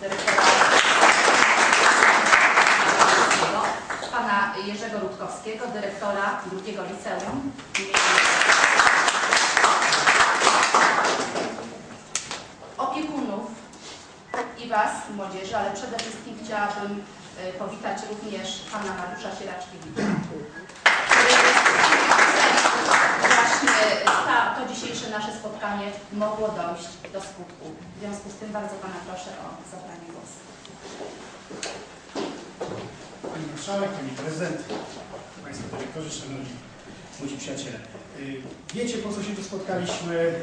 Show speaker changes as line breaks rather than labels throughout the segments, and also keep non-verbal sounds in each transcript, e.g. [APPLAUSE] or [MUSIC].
dyrektora pana Jerzego Rutkowskiego, dyrektora drugiego liceum. Opiekunów i Was, młodzieży, ale przede wszystkim chciałabym e, powitać również pana Mariusza Sieraczkiewicza, właśnie ta, to dzisiejsze nasze spotkanie mogło dojść do skutku. W związku z tym bardzo Pana proszę o zabranie głosu.
Pani Marszałek, Pani Prezydent, Państwo Dyrektorzy, Szanowni Młodzi Przyjaciele. Y, Wiecie, po co się tu spotkaliśmy. Y,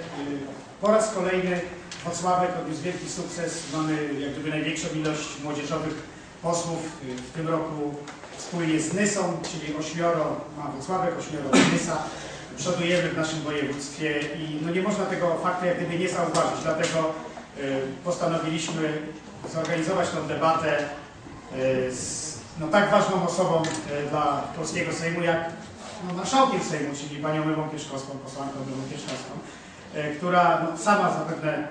Po raz kolejny Wrocławek odniósł wielki sukces. Mamy jak gdyby największą ilość młodzieżowych posłów y, w tym roku wspólnie z Nysą, czyli ośmioro ma Wrocławek, ośmioro Nysa. Przodujemy w naszym województwie i no nie można tego faktu jak gdyby nie zauważyć. Dlatego y, postanowiliśmy zorganizować tę debatę y, z no, tak ważną osobą e, dla polskiego Sejmu, jak no, marszałkiem Sejmu, czyli panią Ewą Kieszkowską, posłanką Ewą Kieszkowską, e, która no, sama zapewne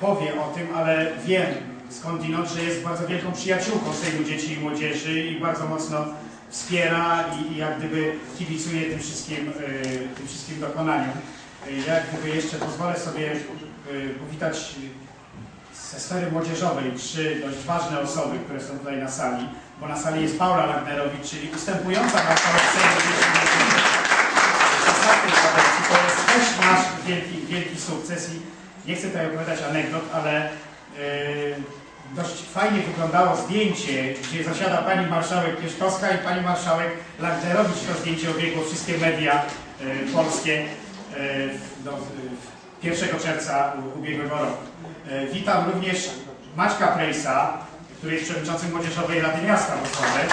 powie o tym, ale wiem skądinąd, że jest bardzo wielką przyjaciółką Sejmu Dzieci i Młodzieży i bardzo mocno wspiera i, i jak gdyby kibicuje tym wszystkim, e, tym wszystkim dokonaniom. E, Ja jak gdyby jeszcze pozwolę sobie e, powitać ze sfery młodzieżowej trzy dość ważne osoby, które są tutaj na sali, bo na sali jest Paula Lagnerowicz, czyli ustępująca marszałek Sejmu. To jest też nasz wielki, wielki sukces i nie chcę tutaj opowiadać anegdot, ale yy, fajnie wyglądało zdjęcie, gdzie zasiada pani marszałek Kieszkowska i pani marszałek Lagnerowicz. To zdjęcie obiegło wszystkie media yy, polskie yy, do, yy, 1 czerwca ubiegłego roku. E, Witam również Maćka Prejsa, który jest przewodniczącym Młodzieżowej Rady Miasta Wrocławek.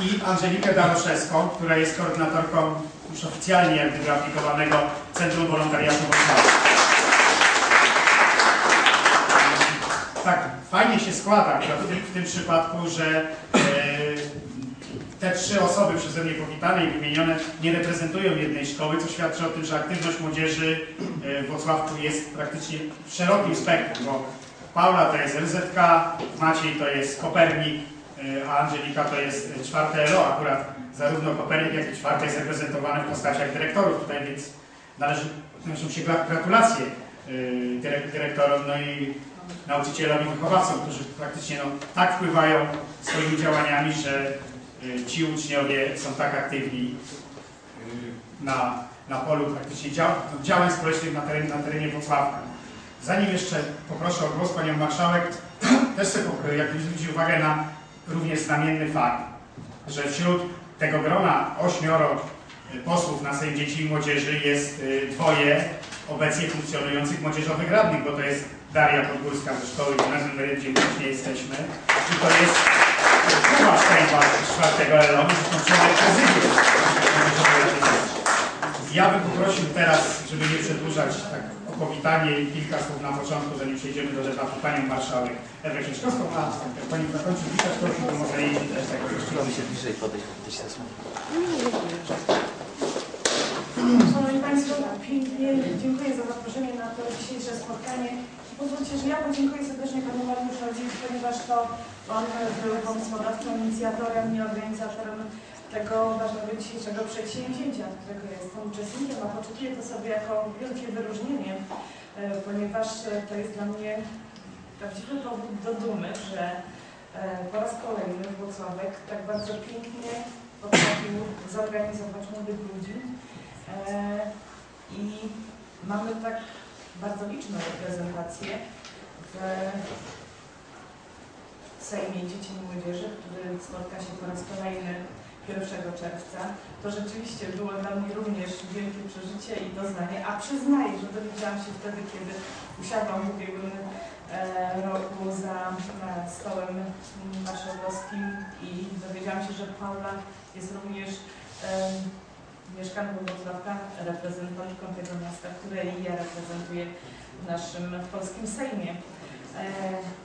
I Angelikę Daroszewską, która jest koordynatorką już oficjalnie aplikowanego Centrum Wolontariatu Wrocławia. Tak, fajnie się składa w tym, w tym przypadku, że e, te trzy osoby przeze mnie powitane i wymienione nie reprezentują jednej szkoły, co świadczy o tym, że aktywność młodzieży e, w Wrocławku jest praktycznie w szerokim spektrum, bo Paula to jest LZK, Maciej to jest Kopernik, e, a Angelika to jest czwarte LO. Akurat zarówno Kopernik, jak i czwarte jest reprezentowane w postaciach dyrektorów tutaj, więc należy, należą się gra- gratulacje dyrek- dyrektorom, no i nauczycielom i wychowawcom, którzy praktycznie no, tak wpływają swoimi działaniami, że y, ci uczniowie są tak aktywni y, na, na polu praktycznie dział, działań społecznych na terenie, na terenie Wrocławka. Zanim jeszcze poproszę o głos Panią Marszałek, [CLEARS THROAT] też chcę jakby zwrócić uwagę na również znamienny fakt, że wśród tego grona ośmioro y, posłów na Sejm Dzieci i Młodzieży jest dwoje obecnie funkcjonujących młodzieżowych radnych, bo to jest Daria Podgórska ze szkoły gimnazjum 9, gdzie jesteśmy, i to jest Kuba Stępa z czwartego LO, zresztą członek prezydium. Ja bym poprosił teraz, żeby nie przedłużać tak o powitanie i kilka słów na początku, zanim przejdziemy do debaty panią marszałek Ewę Kieszkowską, a jak pani zakończy witać, proszę, to może jej też tak
Spróbujmy się bliżej podejść, do słowa.
Państwo, pięknie dziękuję za zaproszenie na to dzisiejsze spotkanie. Pozwólcie, że ja podziękuję serdecznie Panu Mariuszowi, ponieważ to on był pomysłodawcą, inicjatorem i organizatorem tego ważnego dzisiejszego przedsięwzięcia, którego jestem uczestnikiem, a poczuję to sobie jako wielkie wyróżnienie, e, ponieważ to jest dla mnie prawdziwy powód do dumy, że e, po raz kolejny Włocławek tak bardzo pięknie potrafił zorganizować młodych ludzi. E, I mamy tak bardzo liczną reprezentację w Sejmie Dzieci i Młodzieży, który spotka się po raz kolejny 1 czerwca. To rzeczywiście było dla mnie również wielkie przeżycie i doznanie, a przyznaję, że dowiedziałam się wtedy, kiedy usiadłam w ubiegłym e, roku za stołem marszałkowskim i dowiedziałam się, że Paula jest również mieszkanką Wrocławka, reprezentantką tego miasta, które i ja reprezentuję w naszym polskim Sejmie. E,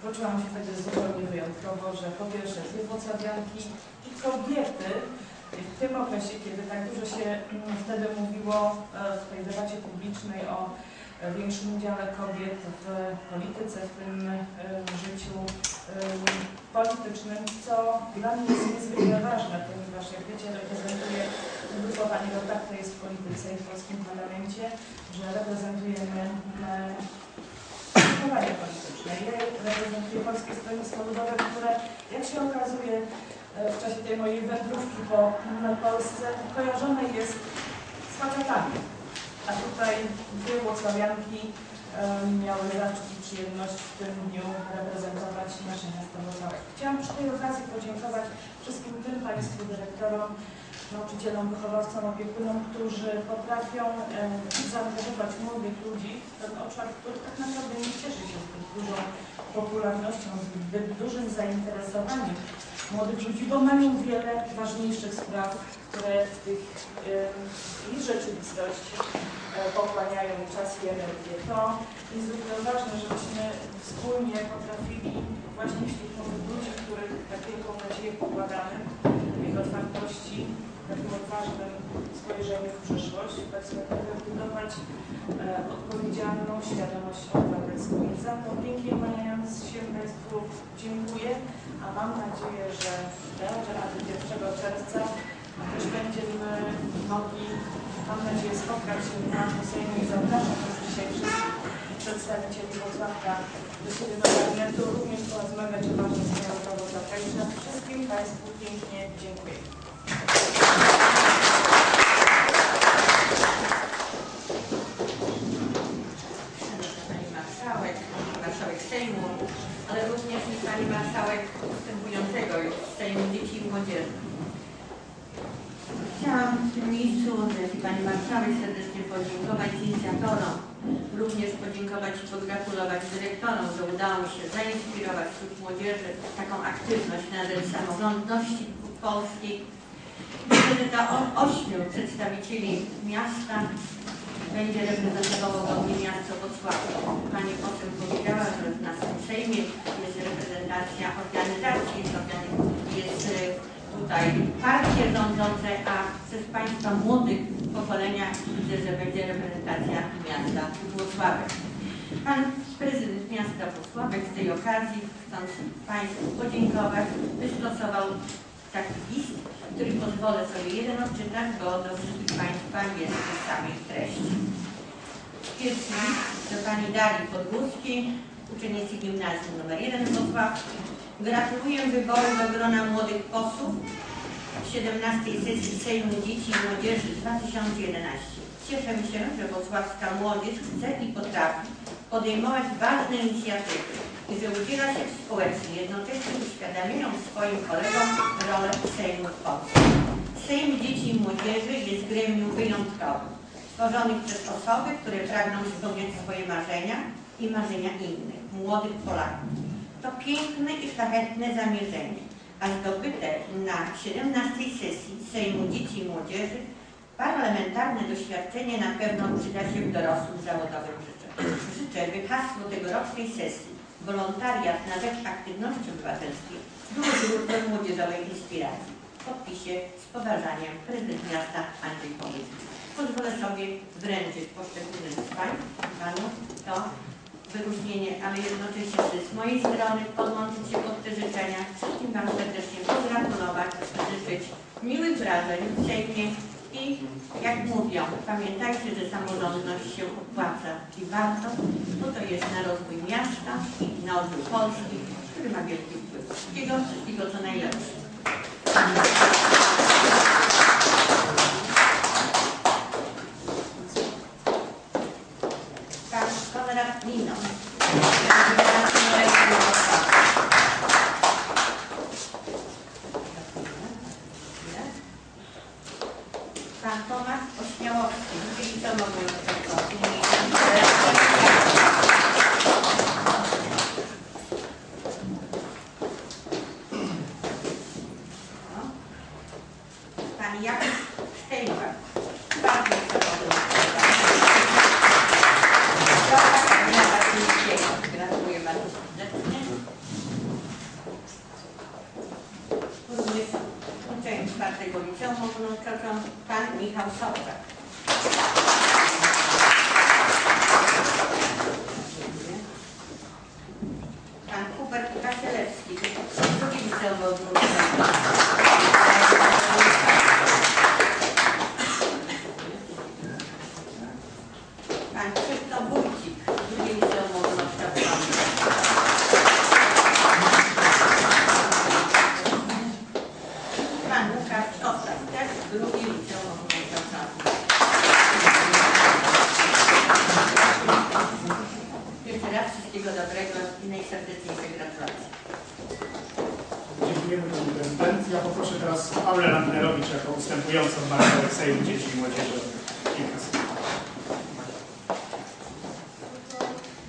poczułam się wtedy zupełnie wyjątkowo, że po pierwsze dwie włocławianki i kobiety w tym okresie, kiedy tak dużo się mm, wtedy mówiło e, w tej debacie publicznej o e, większym udziale kobiet w polityce, w tym e, życiu politycznym, co dla mnie jest niezwykle ważne, ponieważ jak wiecie, reprezentuję ugrupowanie Roberta jest w polityce i w polskim parlamencie, że reprezentujemy e, ugrupowanie polityczne. Ja reprezentuję Polskie Stronnictwo Ludowe, które jak się okazuje e, w czasie tej mojej wędrówki po Polsce kojarzone jest z facetami. A tutaj dwie Włocławianki miały zaszczyt przyjemność w tym dniu reprezentować nasze miasto Włocławek. Chciałam przy tej okazji podziękować wszystkim tym Państwu dyrektorom, nauczycielom, wychowawcom, opiekunom, którzy potrafią e, zaangażować młodych ludzi w ten obszar, który tak naprawdę nie cieszy się zbyt dużą popularnością, zbyt dużym zainteresowaniem młodych ludzi, bo mają wiele ważniejszych spraw, które w tych ich rzeczywistości e, pochłaniają czas i energię. To niezwykle ważne, żebyśmy wspólnie potrafili właśnie wśród młodych ludzi, których tak wielką nadzieję pokładamy, ich otwartości, takim odważnym spojrzeniu w przyszłość, w perspektywę budować e, odpowiedzialną świadomość obywatelską. I za to pięknie kłaniając się Państwu dziękuję, a mam nadzieję, że będzie, a 1 czerwca też będziemy mogli, mam nadzieję, spotkać się na Sejmie i zapraszam Was dzisiaj wszystkich przedstawicieli Wrocławka do siebie do gabinetu, również porozmawiać o ważnych sprawach prawa Także wszystkim Państwu pięknie dziękuję.
Szanowna Pani Marszałek, Marszałek Sejmu, ale również i Pani Marszałek ustępującego już Sejmu Dzieci i Młodzieży. Chciałam w tym miejscu, jak i Pani Marszałek serdecznie podziękować inicjatorom, również podziękować i pogratulować dyrektorom, że udało się zainspirować wśród młodzieży taką aktywność na rzecz samorządności polskiej. Myślę, że ta ośmiu przedstawicieli miasta będzie reprezentowało godnie miasto Wrocławiu. Pani poseł powiedziała, że w naszym Sejmie jest reprezentacja organizacji, jest, organi- jest e, tutaj partie rządzące, a przez Państwa młodych pokolenia widzę, że będzie reprezentacja miasta Włocławek. Pan prezydent miasta Włocławek z tej okazji, chcąc Państwu podziękować, wystosował taki list, który pozwolę sobie jeden odczytać, bo do wszystkich Państwa jest w samej treści. Pierwszy list do Pani Darii Podgórskiej, uczennicy gimnazjum nr 1 w Wrocławiu. Gratuluję wyboru do grona młodych posłów w 17 sesji Sejmu Dzieci i Młodzieży 2011. Cieszę się, że wrocławska młodzież chce i potrafi podejmować ważne inicjatywy i że udziela się społecznie, jednocześnie uświadamiając swoim kolegom rolę Sejmu w Polsce. Sejm Dzieci i Młodzieży jest gremium wyjątkowym, stworzonych przez osoby, które pragną spełniać swoje marzenia i marzenia innych, młodych Polaków. To piękne i szlachetne zamierzenie, a zdobyte na 17 sesji Sejmu Dzieci i Młodzieży parlamentarne doświadczenie na pewno przyda się w dorosłym zawodowym życiu. Życzę, hasło tegorocznej sesji Wolontariat na rzecz aktywności obywatelskiej było źródłem młodzieżowej inspiracji. W podpisie z poważaniem prezydent miasta Andrzej Połyski. Pozwolę sobie wręczyć poszczególnym z Pań, Panów to wyróżnienie, ale jednocześnie z mojej strony podłączyć się pod te życzenia. Wszystkim Wam serdecznie pogratulować, życzyć miłych wrażeń w Sejmie i jak mówią, pamiętajcie, że samorządność się opłaca i warto, bo to jest na rozwój miasta i na rozwój Polski, który ma wielki wpływ. Wszystkiego, wszystkiego co najlepsze. Pan Konrad Minon. jakiś fejmer. Bardzo mi to podoba. Gratuluję bardzo serdecznie. Również uczeń czwartego liceum ogólnokształcą pan Michał Sobczak. Pan Hubert Kasielewski, drugi liceum ogólnokształcą. Dobrego i najserdeczniejsze gratulacje.
Dziękujemy Pani Prezydent. Ja poproszę teraz Paulę Landnerowicz jako ustępującą marszałek Sejmu Dzieci i Młodzieży. Kilka słów.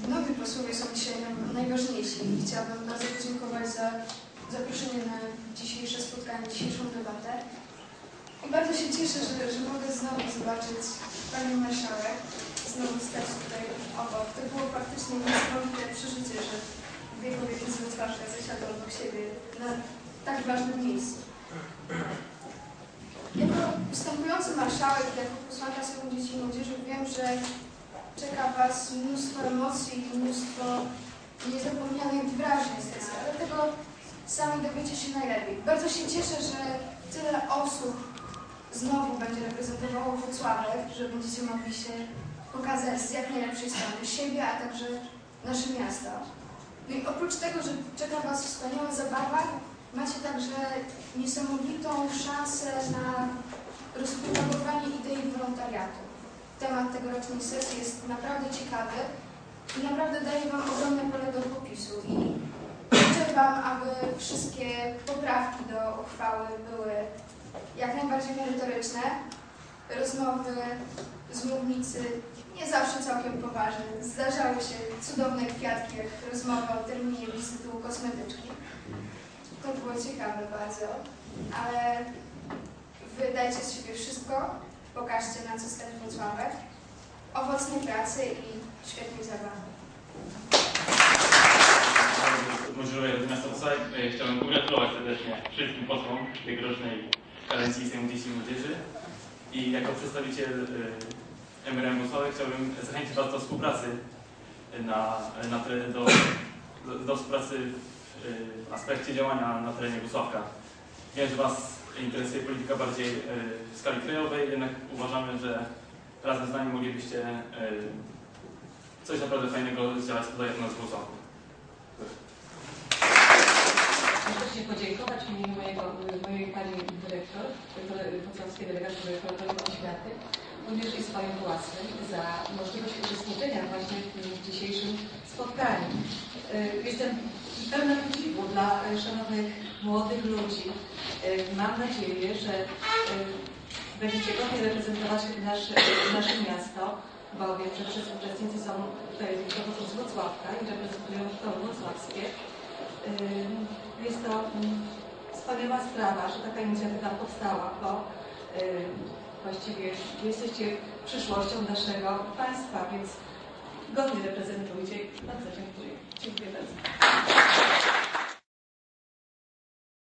Nowi posłowie są dzisiaj najważniejsi i chciałabym bardzo podziękować za zaproszenie na dzisiejsze spotkanie, dzisiejszą debatę. I bardzo się cieszę, że, że mogę znowu zobaczyć Panią Marszałek, znowu stać tutaj obok. To było faktycznie niesamowite przeżycie, że dwie kobiety z Wrocławka zasiadły obok siebie na tak ważnym miejscu. Jako ustępujący marszałek, jako posłanka Sejmu Dzieci i Młodzieży wiem, że czeka Was mnóstwo emocji i mnóstwo niezapomnianych wrażeń z tej sali, ale tego sami dowiecie się najlepiej. Bardzo się cieszę, że tyle osób znowu będzie reprezentowało Wrocławek, że będziecie mogli się pokazać z jak najlepszej strony siebie, a także nasze miasto. No i oprócz tego, że czeka Was wspaniała zabawa, macie także niesamowitą szansę na rozpropagowanie idei wolontariatu temat tegorocznej sesji jest naprawdę ciekawy i naprawdę daje Wam ogromne pole do popisu i życzę Wam, aby wszystkie poprawki do uchwały były jak najbardziej merytoryczne, rozmowy z mównicy nie zawsze całkiem poważne. Zdarzały się cudowne kwiatki, jak rozmowa o terminie wizyty kosmetyczki. To było ciekawe bardzo, ale Wy dajcie z siebie wszystko, pokażcie na co stać Wrocławek, owocnej pracy i świetnej zabawy.
Młodzieżowej Rady Miasta Wrocławia e, chciałbym pogratulować serdecznie wszystkim posłom tegorocznej kadencji Sejmu Dzieci Młodzieży i jako przedstawiciel e, MRM Wrocławia chciałbym zachęcić Was do współpracy na, na tere, do, do, współpracy w aspekcie działania na terenie Wrocławka. Wiem, że Was interesuje polityka bardziej e, w skali krajowej, jednak uważamy, że razem z nami moglibyście e, coś naprawdę fajnego zdziałać tutaj u nas w Wrocławku.
Serdecznie podziękować w imieniu mojego, mojej pani dyrektor, Wrocławskiej Delegacji Dyrektora Oświaty, również i swoim własnym za możliwość uczestniczenia właśnie w dzisiejszym spotkaniu. Y, Jestem pełna podziwu dla y, szanownych młodych ludzi. Y, Mam nadzieję, że będziecie godnie reprezentować nasze, nasze miasto, bo wiem, że wszyscy uczestnicy są tutaj z Wrocławka i reprezentują szkoły wrocławskie. Jest to ym, wspaniała sprawa, że taka inicjatywa powstała, bo właściwie jesteście przyszłością naszego państwa, więc godnie reprezentujcie. Bardzo dziękuję. Dziękuję bardzo.